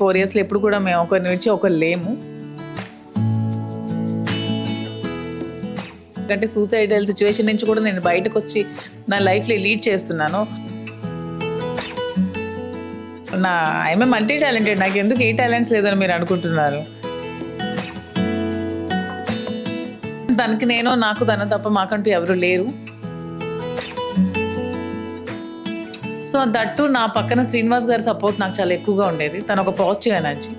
Four ఇయర్స్లో ఎప్పుడు కూడా మేము ఒకరి నుంచి ఒకరు లేము. ఎందుకంటే సూసైడల్ సిచ్యువేషన్ నుంచి కూడా నేను బయటకు వచ్చి నా లైఫ్లో లీడ్ చేస్తున్నాను. నా ఐఎమ్ మల్టీ టాలెంటెడ్ నాకు ఎందుకు ఏ టాలెంట్స్ లేదని మీరు అనుకుంటున్నారు? దానికి నేను నాకు తన తప్ప మాకంటూ ఎవరు లేరు. సో దట్టు నా పక్కన శ్రీనివాస్ గారి సపోర్ట్ నాకు చాలా ఎక్కువగా ఉండేది. తను ఒక పాజిటివ్ ఎనర్జీ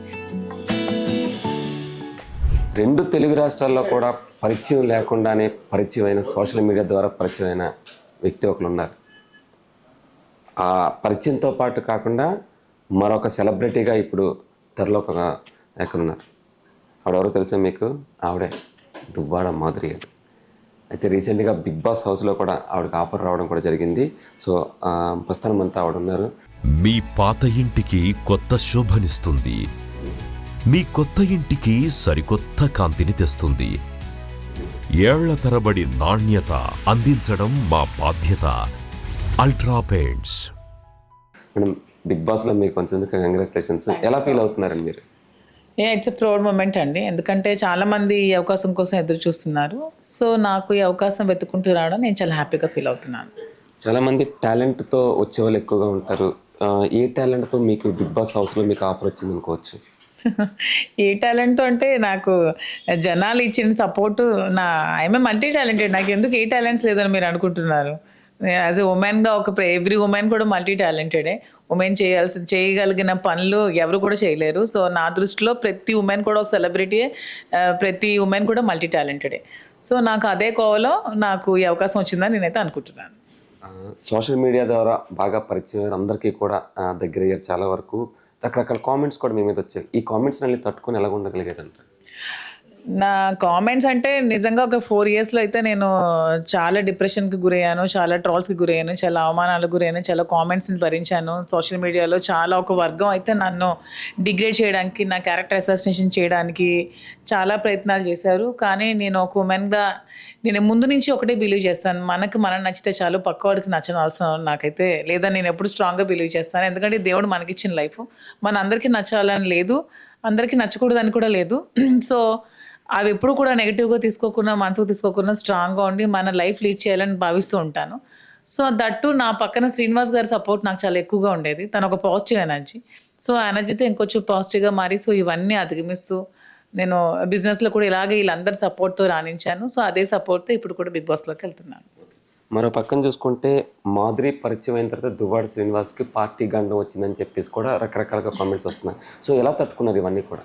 రెండు తెలుగు రాష్ట్రాల్లో కూడా పరిచయం లేకుండానే పరిచయం అయిన సోషల్ మీడియా ద్వారా పరిచయం అయిన వ్యక్తి ఒకరు ఉన్నారు. ఆ పరిచయంతో పాటు కాకుండా మరొక సెలబ్రిటీగా ఇప్పుడు తెరలోక ఎక్కడున్నారు? ఆవిడెవరో తెలుసా మీకు? ఆవిడే దువ్వాడ మాధురి గారు. అయితే రీసెంట్గా బిగ్ బాస్ హౌస్లో కూడా ఆవిడకి ఆఫర్ రావడం కూడా జరిగింది. సో ఆ, ప్రస్తుతం అంతా ఆవిడ ఉన్నారు మీ పాత ఇంటికి కొత్త శోభనిస్తుంది. మీ కొత్త ఇంటికి సరికొత్త కాంతిని తెస్తుంది. ఏళ్ళ తరబడి నాణ్యత అందించడం మా బాధ్యత. అల్ట్రా పెయింట్స్ మేడం బిగ్ బాస్లో మీకు కొంచెం కంగ్రాచులేషన్స్? ఎలా ఫీల్ అవుతున్నారండి మీరు? ఏ ఇట్స్ ప్రౌడ్ మూమెంట్ అండి. ఎందుకంటే చాలా మంది ఈ అవకాశం కోసం ఎదురు చూస్తున్నారు. సో నాకు ఈ అవకాశం వెతుకుంటూ రావడం నేను చాలా హ్యాపీగా ఫీల్ అవుతున్నాను. చాలామంది టాలెంట్తో వచ్చే వాళ్ళు ఎక్కువగా ఉంటారు. ఏ టాలెంట్తో మీకు బిగ్ బాస్ హౌస్లో మీకు ఆఫర్ వచ్చింది అనుకోవచ్చు? ఏ టాలెంట్ అంటే నాకు జనాలు ఇచ్చిన సపోర్టు నా ఐఎమ్ మల్టీ టాలెంటెడ్ నాకు ఎందుకు ఏ టాలెంట్స్ లేదని మీరు అనుకుంటున్నారు? యాజ్ ఎ ఉమెన్గా ఒక ఎవ్రీ ఉమెన్ కూడా మల్టీ టాలెంటెడే ఉమెన్ చేయాల్సి చేయగలిగిన పనులు ఎవరు కూడా చేయలేరు. సో నా దృష్టిలో ప్రతి ఉమెన్ కూడా ఒక సెలబ్రిటీయే ప్రతి ఉమెన్ కూడా మల్టీ టాలెంటెడే సో నాకు అదే కోవలో నాకు ఈ అవకాశం వచ్చిందని నేనైతే అనుకుంటున్నాను. సోషల్ మీడియా ద్వారా బాగా పరిచయం అందరికీ కూడా దగ్గర అయ్యారు చాలా వరకు. రకరకాల కామెంట్స్ కూడా మీ మీద వచ్చాయి. ఈ కామెంట్స్ అన్ని తట్టుకొని ఎలా ఉండగలిగారంటే? నా కామెంట్స్ అంటే నిజంగా ఒక ఫోర్ ఇయర్స్లో అయితే నేను చాలా డిప్రెషన్కి గురయ్యాను చాలా ట్రాల్స్కి గురయ్యాను చాలా అవమానాలకు గురయ్యాను చాలా కామెంట్స్ని భరించాను. సోషల్ మీడియాలో చాలా ఒక వర్గం అయితే నన్ను డిగ్రేడ్ చేయడానికి నా క్యారెక్టర్ అసాసినేషన్ చేయడానికి చాలా ప్రయత్నాలు చేశారు. కానీ నేను ఒక ఉమెన్గా నేను ముందు నుంచి ఒకటే బిలీవ్ చేస్తాను. మనకు మనం నచ్చితే చాలు పక్కవాడికి నచ్చని అవసరం నాకైతే లేదా నేను ఎప్పుడు స్ట్రాంగ్గా బిలీవ్ చేస్తాను. ఎందుకంటే దేవుడు మనకిచ్చిన లైఫ్ మన అందరికీ నచ్చాలని లేదు అందరికీ నచ్చకూడదని కూడా లేదు. సో అవి ఎప్పుడు కూడా నెగిటివ్గా తీసుకోకుండా మనసుకు తీసుకోకుండా స్ట్రాంగ్గా ఉండి మన లైఫ్ లీడ్ చేయాలని భావిస్తూ ఉంటాను. సో దట్టు నా పక్కన శ్రీనివాస్ గారి సపోర్ట్ నాకు చాలా ఎక్కువగా ఉండేది. తను ఒక పాజిటివ్ ఎనర్జీ సో ఆ ఎనర్జీతో ఇంకొంచెం పాజిటివ్గా మారి సో ఇవన్నీ అధిగమిస్తూ నేను బిజినెస్లో కూడా ఇలాగే వీళ్ళందరి సపోర్ట్తో రాణించాను. సో అదే సపోర్ట్తో ఇప్పుడు కూడా బిగ్ బాస్లోకి వెళ్తున్నాను. మరో పక్కన చూసుకుంటే మాధురి పరిచయం అయిన తర్వాత దువ్వాడ శ్రీనివాస్కి పార్టీ గండం వచ్చిందని చెప్పేసి కూడా రకరకాలుగా కామెంట్స్ వస్తున్నాయి. సో ఎలా తట్టుకున్నారు ఇవన్నీ కూడా?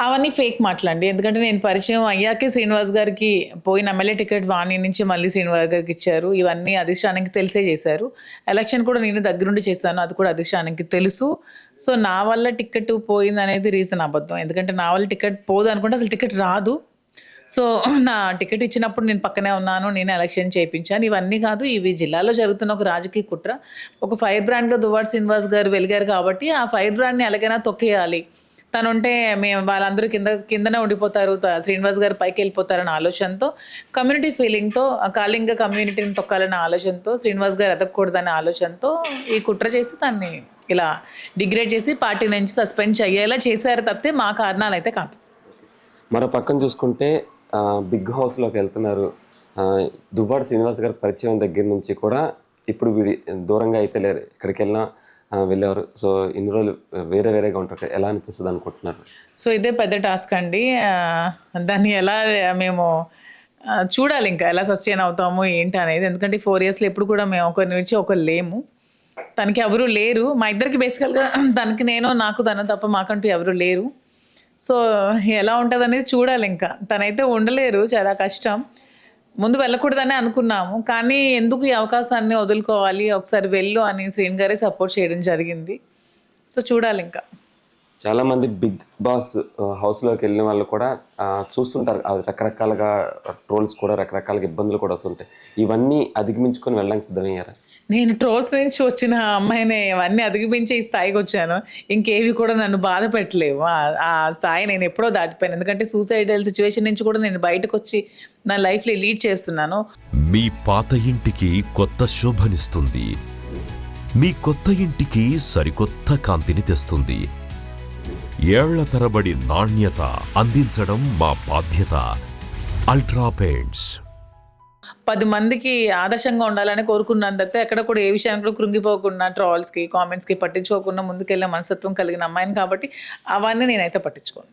అవన్నీ ఫేక్ మాటలండి ఎందుకంటే నేను పరిచయం అయ్యాకే శ్రీనివాస్ గారికి పోయిన ఎమ్మెల్యే టికెట్ వాణి నుంచి మళ్ళీ శ్రీనివాస్ గారికి ఇచ్చారు. ఇవన్నీ అధిష్టానానికి తెలిసే చేశారు. ఎలక్షన్ కూడా నేను దగ్గరుండి చేశాను. అది కూడా అధిష్టానానికి తెలుసు. సో నా వల్ల టికెట్ పోయింది అనేది రీజన్ అబద్ధం. ఎందుకంటే నా వల్ల టికెట్ పోదు అనుకుంటే అసలు టికెట్ రాదు. సో నా టికెట్ ఇచ్చినప్పుడు నేను పక్కనే ఉన్నాను నేను ఎలక్షన్ చేయించాను. ఇవన్నీ కాదు ఇవి జిల్లాలో జరుగుతున్న ఒక రాజకీయ కుట్ర. ఒక ఫైర్ బ్రాండ్గా దువాడ్ శ్రీనివాస్ గారు వెలిగారు కాబట్టి ఆ ఫైర్ బ్రాండ్ని ఎలాగైనా తొక్కేయాలి. తనుంటే మేము వాళ్ళందరూ కింద కిందనే ఉండిపోతారు శ్రీనివాస్ గారు పైకి వెళ్ళిపోతారన్న ఆలోచనతో కమ్యూనిటీ ఫీలింగ్తో కాళింగ కమ్యూనిటీని తొక్కాలన్న ఆలోచనతో శ్రీనివాస్ గారు ఎదగకూడదనే ఆలోచనతో ఈ కుట్ర చేసి దాన్ని ఇలా డిగ్రేడ్ చేసి పార్టీ నుంచి సస్పెండ్ అయ్యేలా చేశారు తప్పితే మా కారణాలు అయితే కాదు. మరో పక్కన చూసుకుంటే బిగ్ హౌస్లోకి వెళ్తున్నారు. దువ్వాడ శ్రీనివాస్ గారి పరిచయం దగ్గర నుంచి కూడా ఇప్పుడు వీడి దూరంగా అయితే లేరు. ఎక్కడికి వెళ్ళినా వెళ్ళేవారు. సో ఇన్ని రోజులు వేరే వేరేగా ఉంటారు. ఎలా అనిపిస్తుంది అనుకుంటున్నారు? సో ఇదే పెద్ద టాస్క్ అండి. దాన్ని ఎలా మేము చూడాలి ఇంకా ఎలా సస్టైన్ అవుతాము ఏంటి అనేది. ఎందుకంటే ఫోర్ ఇయర్స్లో ఎప్పుడు కూడా మేము ఒకరి నుంచి ఒకరు లేము. తనకి ఎవరు లేరు. మా ఇద్దరికి బేసికల్గా తనకి నేను నాకు తన తప్ప మాకంటూ ఎవరు లేరు. సో ఎలా ఉంటుంది అనేది చూడాలి ఇంకా తనైతే ఉండలేరు చాలా కష్టం. ముందు వెళ్ళకూడదని అనుకున్నాము. కానీ ఎందుకు ఈ అవకాశాన్ని వదులుకోవాలి ఒకసారి వెళ్ళు అని శ్రీని గారే సపోర్ట్ చేయడం జరిగింది. సో చూడాలి ఇంకా చాలామంది బిగ్ బాస్ హౌస్లోకి వెళ్ళిన వాళ్ళు కూడా చూస్తుంటారు. రకరకాలుగా ట్రోల్స్ కూడా రకరకాలుగా ఇబ్బందులు కూడా వస్తుంటాయి. ఇవన్నీ అధిగమించుకొని వెళ్ళడానికి సిద్ధమయ్యారా? నేను ట్రోల్స్ నుంచి వచ్చిన అమ్మాయిని అవన్నీ అధిగమించి ఈ స్థాయికి వచ్చాను. ఇంకేవి కూడా నన్ను బాధ పెట్టలేవు. ఆ- స్థాయి నేను ఎప్పుడో దాటిపోయాను. ఎందుకంటే సూసైడల్ సిచ్యువేషన్ నుంచి కూడా నేను బయటకు వచ్చి నా లైఫ్లో లీడ్ చేస్తున్నాను. మీ పాత ఇంటికి కొత్త శోభనిస్తుంది. మీ కొత్త ఇంటికి సరికొత్త కాంతిని తెస్తుంది. ఏళ్ళ తరబడి నాణ్యత అందించడం మా బాధ్యత. Ultra Paints. పది మందికి ఆదర్శంగా ఉండాలని కోరుకున్నాను తప్పితే ఎక్కడ కూడా ఏ విషయానికి కూడా కృంగిపోకుండా ట్రాల్స్కి కామెంట్స్కి పట్టించుకోకుండా ముందుకెళ్ళే మనస్తత్వం కలిగిన అమ్మాయిని కాబట్టి అవన్నీ నేనైతే పట్టించుకోను.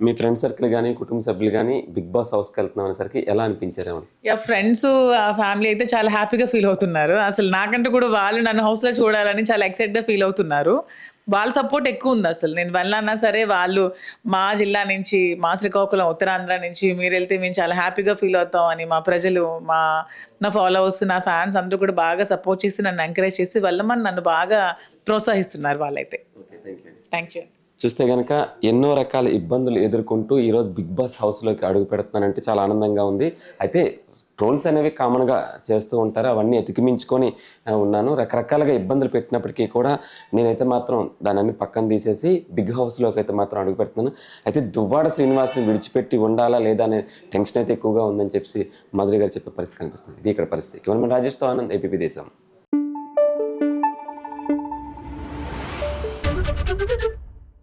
మీ ఫ్రెండ్ సర్కిల్ కానీ కుటుంబ సభ్యులు కానీ బిగ్ బాస్ హౌస్కి వెళ్తున్నాం అనేసరికి ఎలా అనిపించారేమో యా ఫ్రెండ్స్ ఆ ఫ్యామిలీ అయితే చాలా హ్యాపీగా ఫీల్ అవుతున్నారు. అసలు నాకంటే కూడా వాళ్ళు నన్ను హౌస్లో చూడాలని చాలా ఎక్సైట్గా ఫీల్ అవుతున్నారు. వాళ్ళ సపోర్ట్ ఎక్కువ ఉంది అసలు. నేను వెళ్ళన్నా సరే వాళ్ళు మా జిల్లా నుంచి మా శ్రీకాకుళం ఉత్తరాంధ్ర నుంచి మీరు వెళ్తే మేము చాలా హ్యాపీగా ఫీల్ అవుతాం అని మా ప్రజలు మా నా ఫాలోవర్స్ నా ఫ్యాన్స్ అందరూ కూడా బాగా సపోర్ట్ చేసి నన్ను ఎంకరేజ్ చేసి వెళ్ళమని నన్ను బాగా ప్రోత్సహిస్తున్నారు వాళ్ళైతే. థ్యాంక్ యూ చూస్తే కనుక ఎన్నో రకాల ఇబ్బందులు ఎదుర్కొంటూ ఈరోజు బిగ్ బాస్ హౌస్లోకి అడుగు పెడుతున్నానంటే చాలా ఆనందంగా ఉంది. అయితే ట్రోల్స్ అనేవి కామన్గా చేస్తూ ఉంటారు. అవన్నీ ఎతికిమించుకొని ఉన్నాను. రకరకాలుగా ఇబ్బందులు పెట్టినప్పటికీ కూడా నేనైతే మాత్రం దాన్ని పక్కన తీసేసి బిగ్ హౌస్లోకి అయితే మాత్రం అడుగు పెడుతున్నాను. అయితే దువ్వాడ శ్రీనివాస్ని విడిచిపెట్టి ఉండాలా లేదా అనే టెన్షన్ అయితే ఎక్కువగా ఉందని చెప్పి మధురి గారు చెప్పే పరిస్థితి కనిపిస్తుంది. ఇది ఇక్కడ పరిస్థితి. కేవలం రాజేష్తో ఆనంద్ ఏపీ దేశం.